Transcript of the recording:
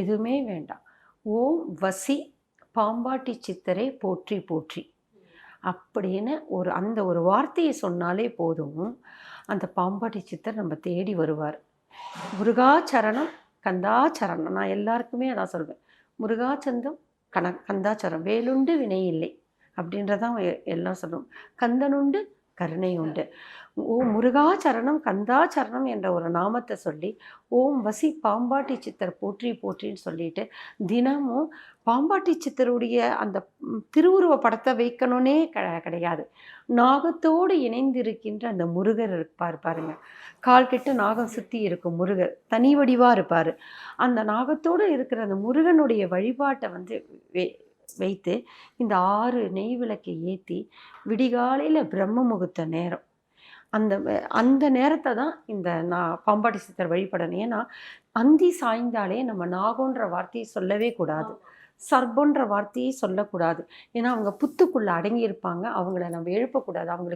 எதுவுமே வேண்டாம். ஓம் வசி பாம்பாட்டி சித்தரை போற்றி போற்றி. அப்படின்னு ஒரு அந்த ஒரு வார்த்தையை சொன்னாலே போதும். அந்த பாம்பாட்டி சித்தர் நம்ம தேடி வருவார். முருகாச்சரணம் கந்தாச்சரணம். நான் எல்லாருக்குமே அதான் சொல்வேன். முருகாச்சந்தம் கண கந்தாச்சரம் வேலுண்டு வினை இல்லை. அப்படின்றதான் எல்லாம் சொல்லணும் கந்தனுண்டு கருணை உண்டு. ஓம் முருகாச்சரணம் கந்தாச்சரணம் என்ற ஒரு நாமத்தை சொல்லி ஓம் வசி பாம்பாட்டி சித்தர் போற்றி போற்றின்னு சொல்லிட்டு தினமும் பாம்பாட்டி சித்தருடைய அந்த திருவுருவ படத்தை வைக்கணும்னே க கிடையாது. நாகத்தோடு இணைந்திருக்கின்ற அந்த முருகர் இருப்பார் பாருங்க. கால் கெட்டு நாகம் சுற்றி இருக்கும் முருகர் தனி வடிவாக இருப்பார். அந்த நாகத்தோடு இருக்கிற அந்த முருகனுடைய வழிபாட்டை வந்து வே வைத்து இந்த ஆறு நெய் விளக்கை ஏற்றி விடிகாலையில் பிரம்ம முகூர்த்த நேரம். அந்த அந்த நேரத்தை தான் இந்த நான் பாம்பாட்டி சித்தர் வழிபடணும். ஏன்னா அந்தி சாய்ந்தாலே நம்ம நாகோன்ற வார்த்தையை சொல்லவே கூடாது. சர்பன்ற வார்த்தையை சொல்லக்கூடாது. ஏன்னா அவங்க புத்துக்குள்ளே அடங்கி இருப்பாங்க அவங்கள நம்ம எழுப்பக்கூடாது. அவங்களுக்கு